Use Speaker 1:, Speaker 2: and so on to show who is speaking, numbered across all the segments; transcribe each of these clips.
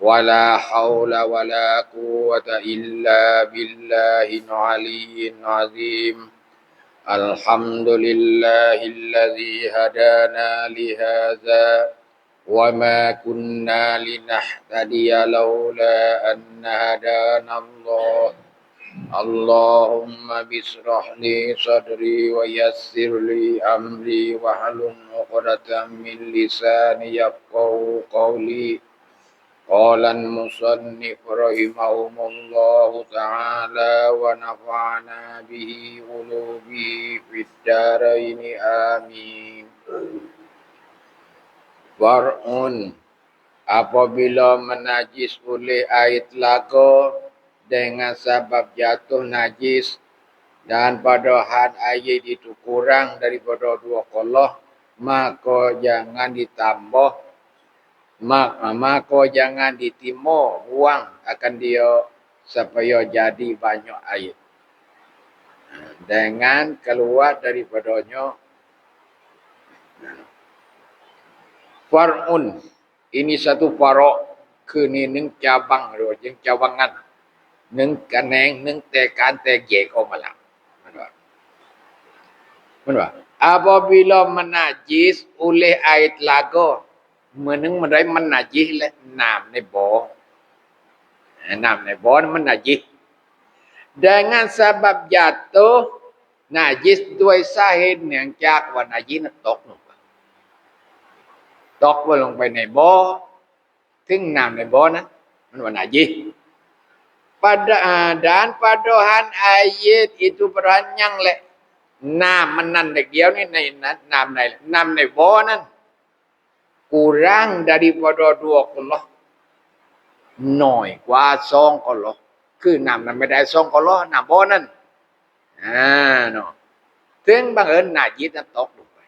Speaker 1: ولا حول ولا قوة إلا بالله العلي العظيم. الحمد لله الذي هدانا لهذا وما كنا لنهتدي لولا أن هدانا الله. اللهم باشرح لي صدري ويسر لي أمري واحلل عقدة من لساني يفقه قولي. قال المصنف رحمه الله تعالى ونفعنا به قلوبه في الدارين آمين War'un apabila menajis oleh air telaga dengan sebab jatuh najis dan pada had air itu kurang daripada dua kolah maka jangan ditambah mak ah, mako jangan ditimo buang akan dia supaya jadi banyak air. Ah, dengan keluar daripadanya Farun ini satu farok ke ni neng cabang ro jeng cabangan. Neng kaneng neng tekan tege ko malam. Mana apabila menajis oleh air lagu เมื่อนึงมันได้มันนาจิและน้ำในบ่อน้ำในบ่อนั้นมันนาจิ dengan sebab jatuh najis ด้วยสาเหตุเนื่องจากว่านาจินั้นตกลงไปตกลงไปในบ่อถึงน้ำในบ่อนั้นมันว่านาจิ pada dan padahan ayat itu beranyang le น้ำมันนั่นเด็กเดียวนี่ในน้ำในน้ำในบ่อนั้น kurang daripada dua kolah น้อยกว่าสอง kolah คือนำนั้นไม่ได้สอง kolah น้ำบ่อนั้นอ่าเนาะถึงบังเอิญนาจิตนั้นตกลงไป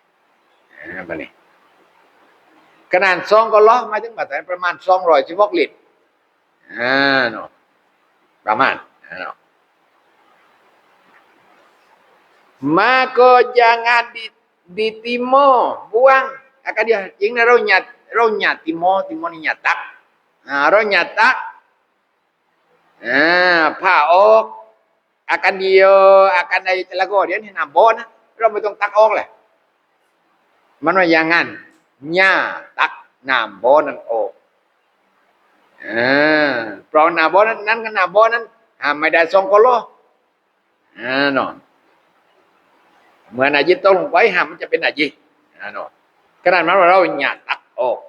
Speaker 1: อ่าบัดนี้ขนาดสอง kolah หมายถึงประมาณ216ลิตรอ่าเนาะประมาณเนาะ maka jangan di, ditimo buang akan dia chính là rau nhạt rau nhạt timo timo ni nyatak à, rau nyatak à, pha ốc akan dia akan dari telaga dia ni nak bon rau betul tak ốc lah mana jangan nyatak nam bonan ốc à, เพราะนาบอนั้นนั้นก็นาบอนั้นหาไม่ได้สองกโลอ่าเนาะเมื่อนาจิตตกลงไปหามันจะเป็นนาจินะเนาะ ขนาดนั้นเราหยาตักออก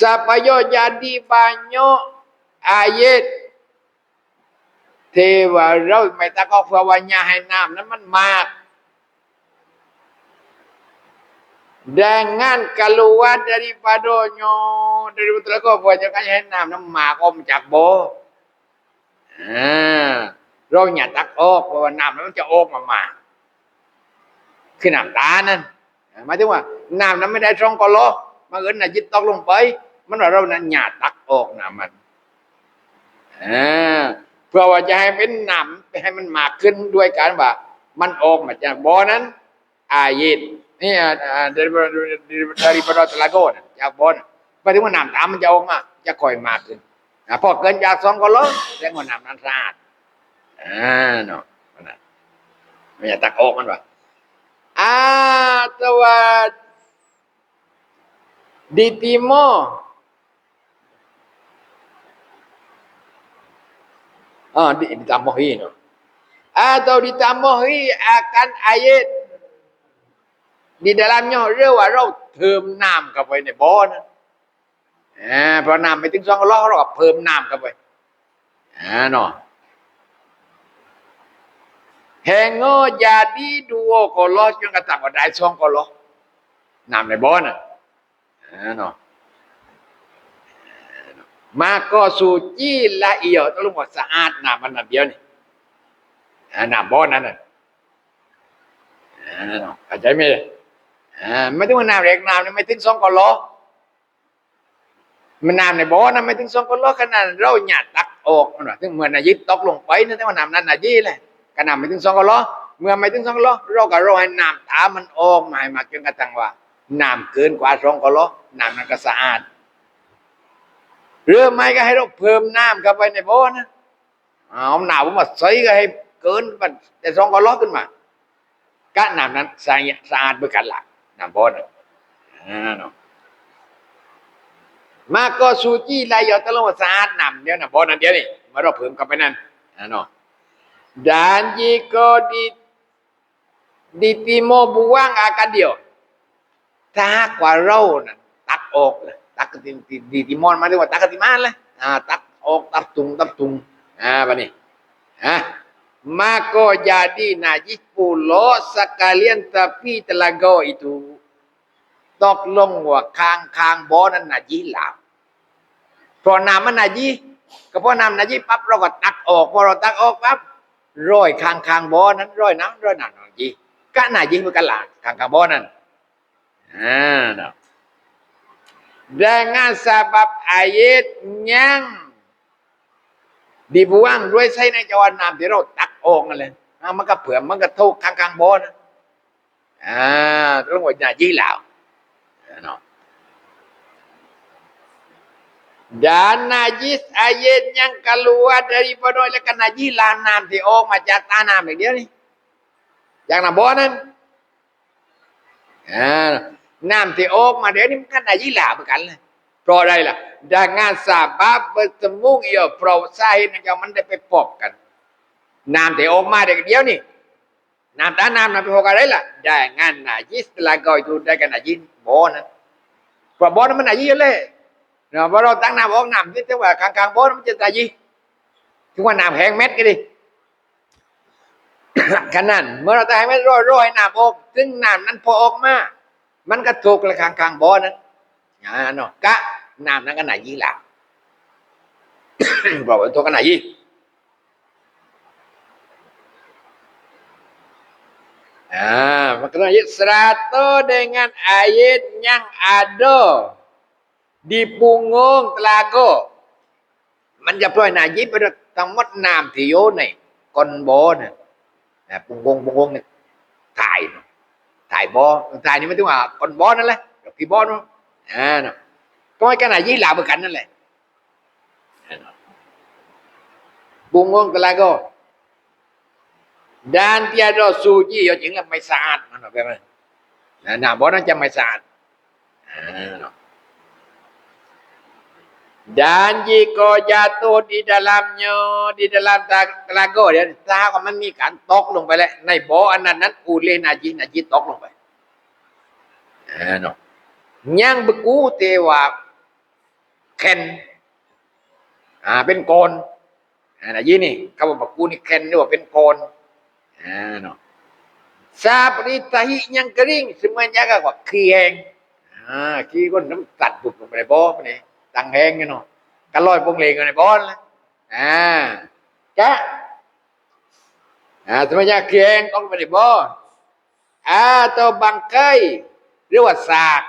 Speaker 1: supaya jadi banyak ayat ที่ว่าเราไม่ตะก็ภาวนาให้น้ำนั้นมันมาก dengan keluar daripadanya dari telaga banyak kan yang nam nam mak omจากบ่อ่า เราอย่าตักออกเพราะว่าน้ำมันจะออกมามาคือน้ำตานั่นหมายถึงว่าน้ำนั้นไม่ได้ช่องกอลอมาเอินน่ะจิตตกลงไป มันว่าเรานั้นอย่าตักออกน้ำมันเพื่อว่าจะให้เป็นน้ำให้มันมากขึ้นด้วยการว่า มันออกมาจากบ่อนั้น อายิตนี่ daripada daripada telaga จากบนไปถึงว่าน้ำตามมันจะออกมาจะค่อยมากขึ้นพอเกินจากสองก็ลดแสดงว่าน้ำนั้นสะอาด อ่าเนาะไม่อยากตักออกมันว่าอ่าตัว di timur ah di ditambahi no atau ditambahi akan ayat di dalamnya เรียกว่าเราเพิ่มน้ำเข้าไปในบ่อนะอ่าพอน้ำไปถึงสองล้อเราก็เพิ่มน้ำเข้าไปอ่าเนาะ แหงเงอยาดีดูโอก็ล้อจนกระทั่งว่าได้ช่องก็ล้อนำในบ่อน่ะอ่าเนาะมาก็สู่จีละเอียดต้องรู้ว่าสะอาดน้ำมันน้ำเดียวนี่อ่าน้ำบ่อนั้นน่ะอ่าเนาะเข้าใจไหมอ่าไม่ต้องว่าน้ำเล็กน้ำนี่ไม่ถึงสองก็ลอมันน้ำในบ่อนะไม่ถึงสองก็ลอขนาดเราหยาดตักออกนว่าถึงเมื่อนายิตตกลงไปนั่นแต่ว่าน้ำนั้นนายีเลย ยขนาดไม่ถึงสองกะล้อเมื่อไม่ถึงสองกะล้อเราก็รอให้น้ำตามันออกมาให้มากจนกระทั่งว่าน้ำเกินกว่าสองกะล้อน้ำนั้นก็สะอาดหรือไม่ก็ให้เราเพิ่มน้ำเข้าไปในบ่อนะเอาหนาวมาใส่ก็ให้เกินมันแต่สองกะล้อขึ้นมาก็น้ำนั้นสะอาดสะอาดเหมือนกันละน้ำบ่อนะอ่าเนาะมาก็สูจีลายยอดตะลงสะอาดน้ำเดียวนะบ่อนั้นเดียวนี่มาเราเพิ่มเข้าไปนั่นอ่าเนาะ Dan jika di ditimo buang akan dia. Tak warau na tak ok lah. Tak di di, di timon mana wa tak di mana lah. Ha tak ok tak tung tak tung. Ha apa ni? Ha maka jadi najis pula sekalian tapi telaga itu ตกลงว่าคางคางบ่อนั้นนาจีหลาบเพราะน้ำมันนาจีก็เพราะน้ำนาจีปั๊บเราก็ตักออกพอเราตักออกปั๊บ ร้อยคางคางบ่อนั้นร้อยน้ำร้อยน้ำนจีก็น่ายิงเหมือกันล่ะคางคางบ่อนั้นอ่าเนาะ dengan sebab ayat yang dibuang ด้วยไส้ในจวนน้ำที่เราตักออกนั่นแหละมันก็เผื่อมันก็ทุกคางคางบ่อนะอ่าต้องว่าน่ายิงแล้วเนาะ Dan najis ayat yang keluar daripada oleh najis lah nanti oh macam tanah ni dia ni. Yang nak bawa nan. Ha, nanti oh ma dia ni bukan najis lah bukan lah. เพราะอะไรล่ะ dengan sebab bertemu ia เพราะสาเหตุนั้นมันได้ไปพบกันน้ำที่ออกมาเด็กเดียวนี่น้ำตาน้ำน้ำไปพบกันอะไรล่ะ dengan najis telaga itu dengan najis บ่อนั้นเพราะบ่อนั้นมัน najis เลยเนาะพอเราตั้งน้ำออกน้ำที่จังหวะกลางกลางๆบ่อมันจะตายยี่ถึงว่าน้ำแห้งเม็ดก็ดีขนาดเมื่อเราตายเม็ดร้อยร้อยน้ำออกถึงน้ำนั้นพอออกมามันก็ถูกเลยกลางกลางๆบ่อนั้นอ่าเนาะกะน้ำนั้นก็หนายี่หละบอกว่าตัวก็หนายี่อ่ามันก็หนายี่สระโต dengan ayat yang ada di punggung telaga มันจะปล่อยนายิบไปทั้งหมดน้ำที่อยู่ในก้นบ่อเนี่ยนะปุงวงปุงวงเนี่ยถ่ายเนาะถ่ายบ่อถ่ายนี่ไม่ถึงว่าก้นบ่อนั่นแหละพี่บอเนาะอ่าเนะก็ให้กันนายิบหลาบกันนั่นแหละอ่าเนาะปุงวง telaga dan tiada suci เอาจริงแล้วไม่สะอาด Dan jika jatuh di dalamnya, di dalam tag- telaga dia, ถ้าว่ามันมีการตกลงไปแล้วในบ่ออันนั้นนั้นอูเลนาจีนาจีตกลงไปอ่าเนาะยังบกูเทว่าเคนอ่าเป็นโกนอ่านาจีนี่คำว่าบกูนี่เคนนี่ว่าเป็นโกนอ่าเนาะ Sabri tahi yang kering semuanya kan kok kieng. Ah, ki kon น้ำตัดบุบลงไปในบ่อไปนี่ ตังแหงกันเนาะกันลอยปงเลงกันในบ่อเลยอ่าจ้ะอ่า semuanya kieng ต้องไปในบ่อ atau bangkai หรือว่าสาก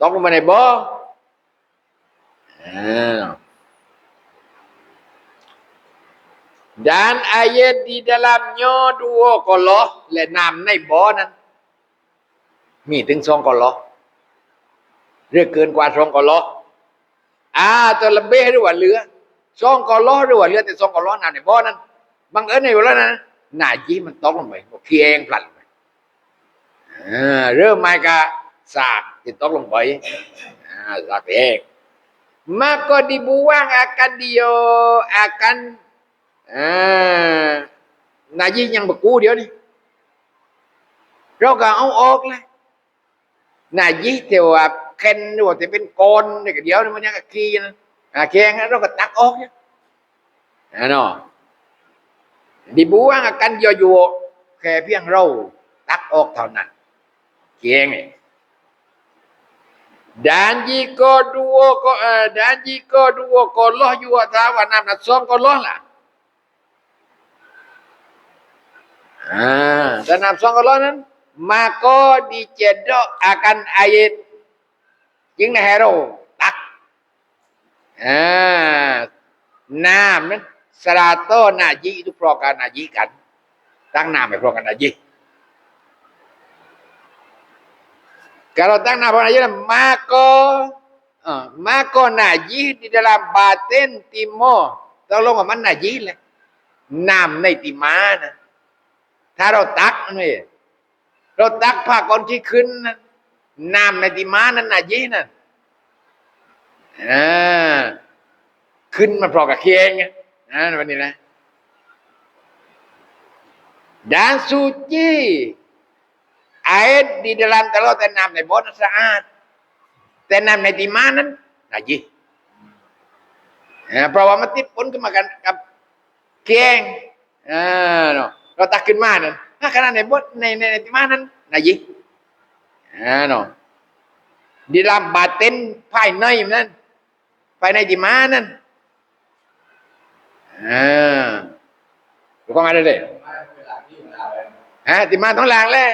Speaker 1: ตกลงไปในบ่ออ่า Dan air di dalamnya dua koloh และน้ำในบ่อนั้น มีถึงสองก oloh เรือเกินกว่าสองก oloh อ่ อาตัวละเบ้หรือว่าเหลือสองก oloh หรือว่าเหลือแต่สองก oloh น้ำในบ่อนั้นบังเอิญในเวลานั้นหน้าจีมันตกลงไปเพียงพลันไปเริ่มไมาก็สากที่ตกลงไปสากเอง maka dibuang akan dia akan à, najis yang beku dia ni เราก็เอ เคนด้วยาจะเป็นกอนเนี่ยเดี๋ยวมันยังกีนะแข็งแล้วเราก็ตักออกเนาะดิบูว่ากันย่อยู่แค่เพียงเราตักออกเท่านั้นเกียงเนี่ดานยีก็ดูก็เออดานยีก็ดูก็ล้ออยู่ถ้าว่าน้ำนัดซ้อมก็ล้อล่ะอ่าแต่น้ำซ้อมก็ล้อนั้นมาก็ดีเจดออาการอายต ไง Dan jika dua ko uh, dan jika dua kolah juga tahu enam nak som kolah lah. Ha, dan enam som kolah nan maka dicedok akan ayat jing na hero tak. Ha, nam nan serato naji itu prokan naji kan. Tang nam prokan naji. Kalau tak nak najis maka uh, maka najis di dalam batin timur. Tolong man najis lah. Nam ในติมานะถ้าเราตักนี่เราตักผ้าก่อนที่ขึ้น น้ำในติมานั้นนาจีนั่นอ่าขึ้นมาพรอกับเคียงไงนะวันนี้นะ dan suci air di dalam telur tanam ในบอสะอาด แต่น้ำในติมานั้นนาจีเพราะว่ามันติดปนขึ้นมากันกับเคียงอ่าเนาะเราตักขึ้นมานั้นถ้าขนาดในบอในในในติมานั้นนาจี อ่าเนาะ di dalam batin ภายในนั้นภายในติมานั้นอ่าดูความาได้เลยฮะติมาต้องล้างแล้ว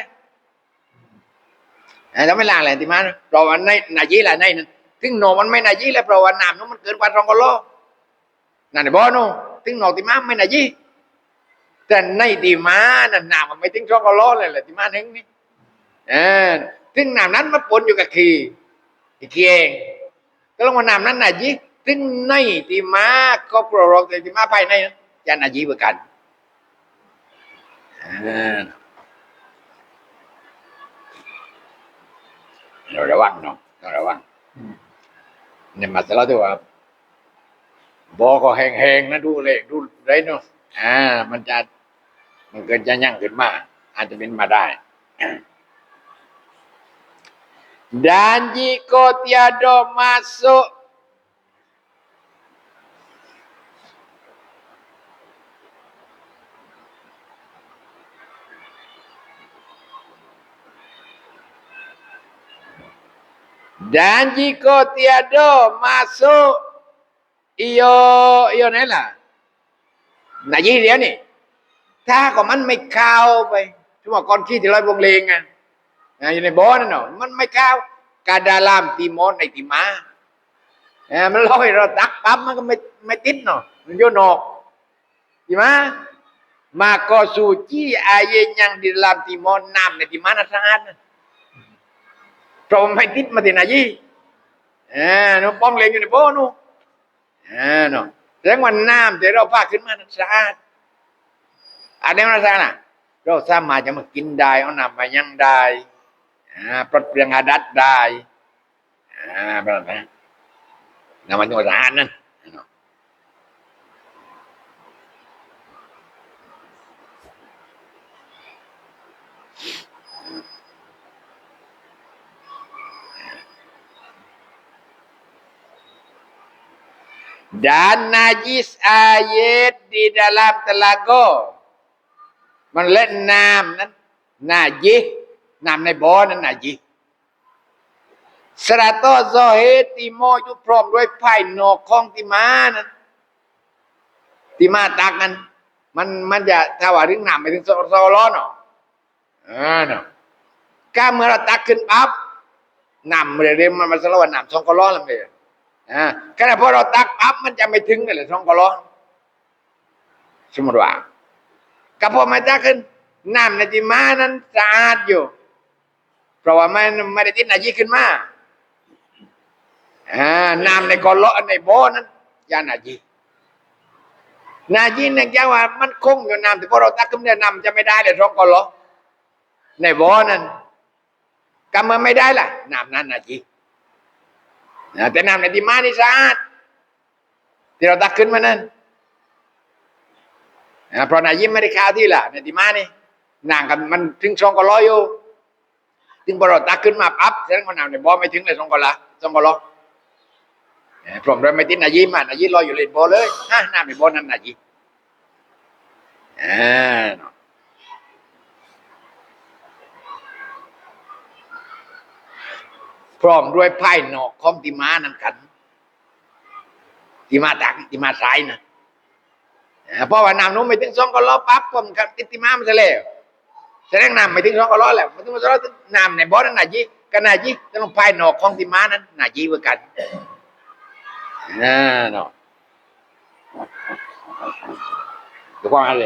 Speaker 1: อ่าต้องไม่ล้างเลยติมานะเพราะว่าในนาจีแหละในนั้นถึงโนอมันไม่นาจีแล้วเพราะว่าน้ำนั้นมันเกินกว่าสองกิโลนั่นไอ้บอโนถึงโนอติมาไม่นาจีแต่ในติมานั่นน้ำมันไม่ถึงสองกิโลเลยแหละติมาหนึ่งนี่ เอ่าถึงน้ำนั้นมันปนอยู่กับขี้อีกขี้เองก็ลงมาน้ำนั้นนาจีถึงในติมาก็โปรโรกแต่ติมาภายในนั้นจะนาจีเหมือนกันเราระวังเนาะเราระวังเนี่ยมาแต่เราตัวาบอก็แห้งๆนะดูเลยดูไรเนาะอ่า มันจะมันเกินจะยั่งขึ้นมา อาจจะเป็นมาได้ Dan jika tiada masuk Dan jika tiada masuk iyo iyo ni lah. Nak jadi dia ni. ถ้าก็มันไม่เข้าไปชั่วก่อนขี้ที่ล อยวงเลงอะอ่าอยู่ในบ่อนั่นเนาะมันไม่เข้ากาดาลามตีมอนในตีมาเออมันลอยเราตักปั๊บมันก็ไม่ไม่ติดเนาะมันโยนออกตีมา maka suci air yang di dalam timon enam di mana saat เพราะมันไม่ติดมาที่ไหนยี่อ่าน้องป้องเล็งอยู่ในโบนูอ่าเนาะแสดงว่าน้ำที่เราพาขึ้นมานั้นสะอาดอันนี้มันสะอาดนะเราสามารถจะมากินได้เอาน้ำมายังได้ Ah, ปลดเปลี่ยงอดัตได้อ่าแนะมันโยานนั่น dan ah, eh? eh? najis ayat di dalam telaga. Melet enam kan? najis. Nan najis. Nam ในบ่อนั้น najis. สระโตโซเฮติโมอยู่พร้อมด้วยไผ่นอกของติมานั้นติมาตักนั้น มันมันจะถ้าว่าถึงนำไปถึงโซโซร้อนเนาะอ่าเนาะก็เมื่อเราตักขึ้นปั๊บนำเรื่อยๆมันมันสละวันน้ำสองก็ร้อนแล้วเลยอ่าขณะพอเราตักปั๊บมันจะไม่ถึงเลยท้องก็ร้อนสมมติว่าก็พอมาตักขึ้นน้ำในที่มานั้นสะอาดอยู่ ราะว่ามันไม่ได้ติดนาจีขึ้นมาอ่าน้ำในกอลในโบนั้นยานาจีนาจีเนี่ยแกว่ามันคงอยู่น้ำแต่พอเราตักขึ้นเนี่ยน้ำจะไม่ได้เลยท้องกอลในโบนั้นกำมันไม่ได้ล่ะน้ำนั้นนาจีแต่น้ำในที่มานี่สะอาดที่เราตักขึ้นมานั่นเพราะนายิ้มไม่ได้ข้าวที่ละในที่มานี่นางกันมันถึงสองกะล้ออยู่ ถึงพอเราตักขึ้นมาปั๊บแสดงว่าน้ำในบ่อไม่ถึงเลยสองกะละสองกะล้อนะพร้อมเราไม่ติดนายิมอะนายิรออยู่เลยบอเลยฮะน้ำในบอนั้นนายยิ้มอ่าพร้อมด้วยไพ่หนอกของติมานั่นกันติมาตักติมาสายนะเพราะว่าน้ำนู้นไม่ถึงสองก็ล้อปั๊บผมกับติมามันจะแล้ว แสดงน้ำไม่ถึงสองก็ล้อแหละมันถึงมันจะล้อถึงน้ำในบ่อนั้นน่ะยี่ก็น่ายี่ต้องไพ่นอกของติมานั้นน่ายี่เหมือนกันอ่าเนาะดูฟังอะไร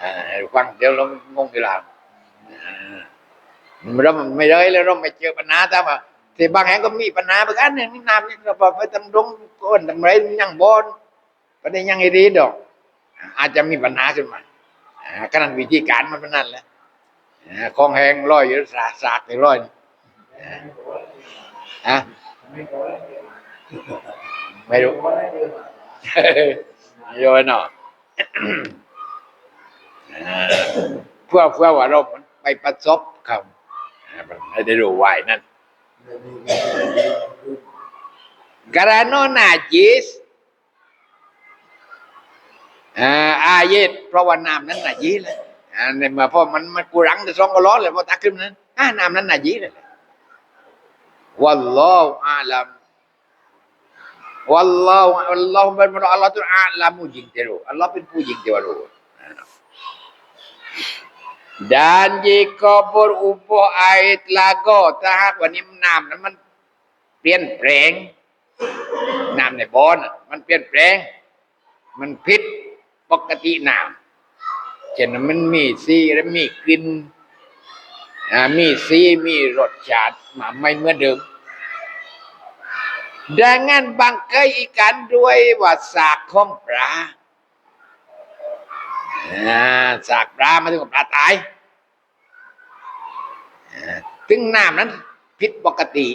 Speaker 1: อ่าดูฟังเดี๋ยวเรางงเวลาอ่าเราไม่เลยแล้วเราไม่เจอปัญหาแต่ว่าที่บางแห่งก็มีปัญหาเหมือนกันเนี่ยนี่น้ำนี่เราไปทำรงก้นทำไรยังบอนประเด็นยังไงดีดอกอาจจะมีปัญหาขึ้นมาอ่าขนาดวิธีการมันเป็นนั่นแหละ อ่าของแหงร้อยอยู่สากสากในร้อยฮะไม่รู้โยนเนาะอ่าเพื่อเพื่อว่าเราไปประสบเขาอ่าให้ได้รู้ไว้นั่นการโนนาจิสอ่าอาเยตเพราะว่าน้ำนั้นนาจีเลย อ่าในเมื่อมันมันกูรังจะสองก็ร้อนเลยพอตักขึ้นนั้นอ่าน้ำนั้นนาจีเลยวัลลอฮุอาลัม Wallahu Allah benar Allah tu alamu jing teru. Allah pun pujing teru. Dan jika berupa air telaga, tak hak wani nam นั้นมันเปลี่ยนแปลงน้ำในบ่อน่ะมันเปลี่ยนแปลงมันผิดปกติน้ำ เช่นมันมีสีและมีกลิ่นอ่ามีสีมีรสชาติมาไม่เหมือนเดิม Dengan bangkai ikan ด้วยว่าสากของปลาอ่าสากปลามาถึงกับปลาตายอ่าถึงน้ำนั้นผิดปกติ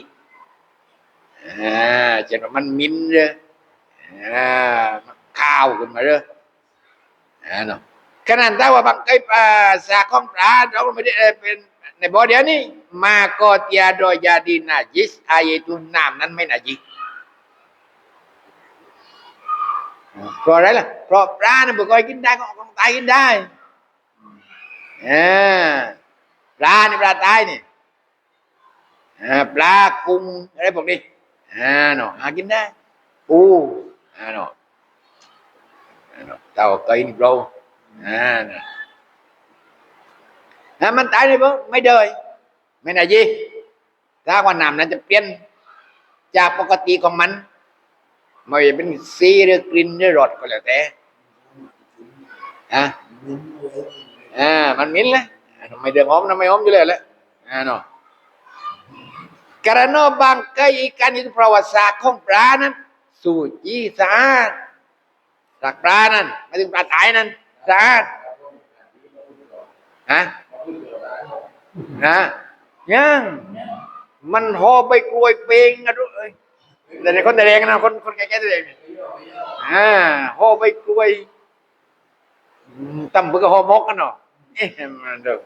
Speaker 1: อ่าเช่นว่ามันมินเลยอ่ามันข้าวขึ้นมาเลยอ่าเนาะ ขนาดถ้าว่าบางไก่ปลาสากของปลาเราไม่ได้เอ่อเป็นในบ่อเดียวนี้มาก็เตียโดยยาดีน อ่ามันตายกินได้อ่าปลานี่ปลาตายนี่อ่าปลากุ้งอะไรพวกนี้อ่าเนาะหากินได้ไก่นี่เราอ่าเนาะอ่ามันตายเลยบ่ไม่เดยไม่นายีถ้าว่าน้ำนั้นจะเปลี่ยนจากปกติของมันไม่ว่าจะเป็นสีหรือกลิ่นหรือรสก็แล้วแต่อะอ่ามันมิ้นเลยไม่เดือดหอมทำไมหอมอยู่เลยแหละอ่าเนาะการโนบางไก่ ikan itu ประวัติศาสตร์ของปลานั้นสุจีสะอาดจากปลานั้นหมาถึงปลาตายนั้น สะอาดฮะฮะยังมันห่อใบกล้วยเปงอะดูเอ้ยแต่ในคนแต่แดงนะคนคนแก่ๆแต่แดงเนี่ยอ่าห่อใบกล้วยตั้มเพื่อห่อมกกันเนาะเอ๊ะมันเด้อ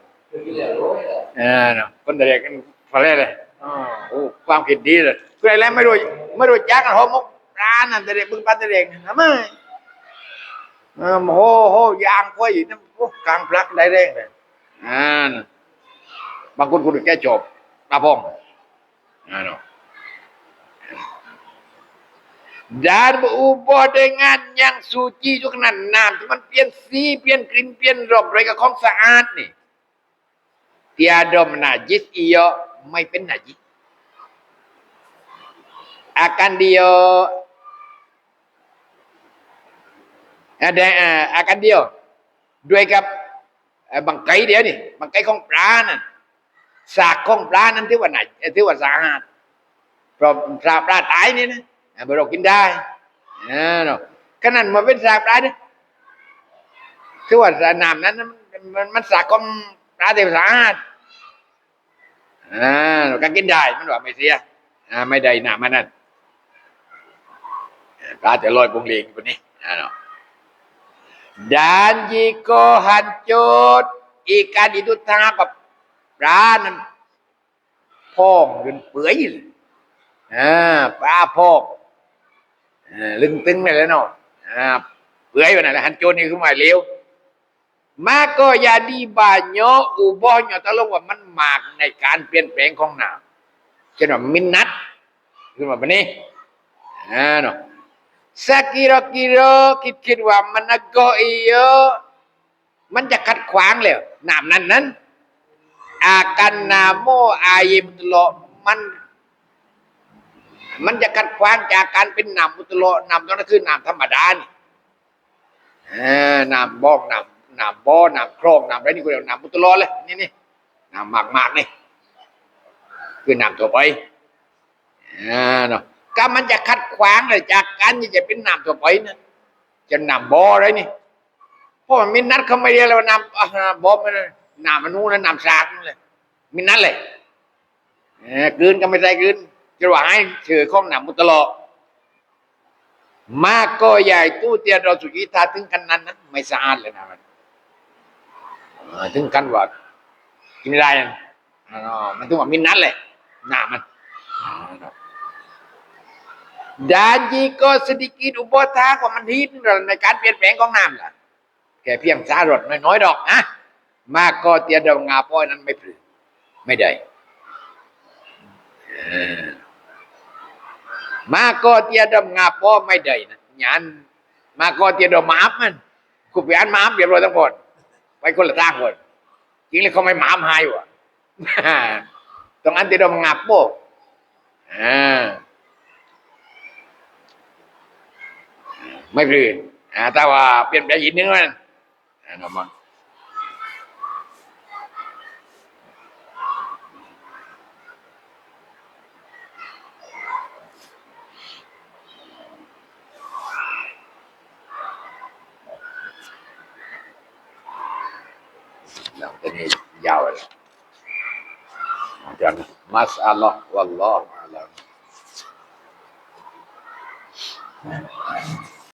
Speaker 1: อ่าเนาะคนแต่แดงกันพอแล้วเลยอ๋อโอ้ความคิดดีเลยคืออะไรไม่รู้ไม่รู้จักกันหอมกร้านนั่นแต่เด็กบึงปันแต่แดงทำไม เออโหโหยางกล้วยนั่นโอ้กลางพลักได้แรงเลยอ่าน่ะบางคนคุณแก่จบตาพองอ่าเนาะ dan berubah dengan yang suci juga kena nam cuma pian si pian krim pian rob mereka kong saat ni tiada menajis ia mai pen najis akan dia ada uh, akan dia ด้วยกับบังไกเดียวนี่บังไกของปลานั่นสากของปลานั้นที่ว่าไหนที่ว่าสะอาดเพราะปลาปลาตายนี่นะอ่าเรากินได้อ่าเนาะขนาดมาเป็นสากปลาเนี่ยคือว่าสน้ำนั้น มันมันสากของปลาเต็มสะอาดอ่าเราก็กินได้มันว่าไม่เสียอ่าไม่ได้น้ำมันนั่นปลาจะลอยปงเลงคนนี้อ่าเนาะ dan jika hancur ikan itu tangkap peranan นั้นพองจนเปื่อยเลยอ่าปลาพอกอ่าลึงตึงไปแล้วเนาะเปื่อยไปไหนแล้วหันโจนี่คือหมายเลี้ยว maka jadi banyak ubahnya tolong ว่ามันมากในการเปลี่ยนแปลงของน้ำเช่นว่ามินนัดคือว่าแบบนี้อ่าเนาะ sekira-kira คิดคิดว่ามันก็อีเยอะมันจะขัดขวางแล้วน้ำนั้นนั้น อาการนาโมอายมุตโลมัน มันจะขัดขวางจากการเป็นน้ำมุตโลน้ำนั้นคือน้ำธรรมดานี่อ่าน้ำบ่องน้ำน้ำบ่อน้ำคลองน้ำอะไรนี่ก็เรียกน้ำมุตโลเลยนี่นี่น้ำมากมากๆนี่คือน้ำตัวไปอ่าเนาะ ก็มันจะขัดขวางเลยจากการที่จะเป็นน้ำตัวไปนะจะน้ำบ่ออะไรนี่เพราะมันมีนัดเขาไม่เรียกเลยว่าน้ำบ่อมันน้ำมันนู้นนะน้ำสากนั่นเลยมีนัดเลยเออกืนก็ไม่ใช่กืนจะว่าให้ถือข้องน้ำมุตโลมากก็ใหญ่ตู้เตียนเราสุกิตาถึงกันนั้นนะไม่สะอาดเลยนะมันถึงกันว่ากินไม่ได้นะมันถึงว่ามินนัดเลยหน้ามัน อ๋อเนอะ dan jika sedikit ubah tak ว่ามันฮิตในการเปลี่ยนแปลงของน้ำล่ะแค่เพียงสารดน้อยๆดอกนะมากก็เตียนเรางาป้อยนั้นไม่พลือไม่ได้มาก็เตียดมงาป้อไม่ได้นะยานมาก็เตียดมมาอัพมันกูไปอ่านมาอัพเรียบร้อยทั้งหมดไปคนละทางคนจริงเลยเขาไม่มาอัพให้วะต้องอันเตียดมงาป้ออ่า ไม่พลืนอ่าแต่ว่าเปลี่ยนแปลงอีกนิดนึงมันอ่านะมาเนาะตอนนี้ยาวเลยอาจารย์มัสอัลลอฮ์วัลลอฮ์อาลัม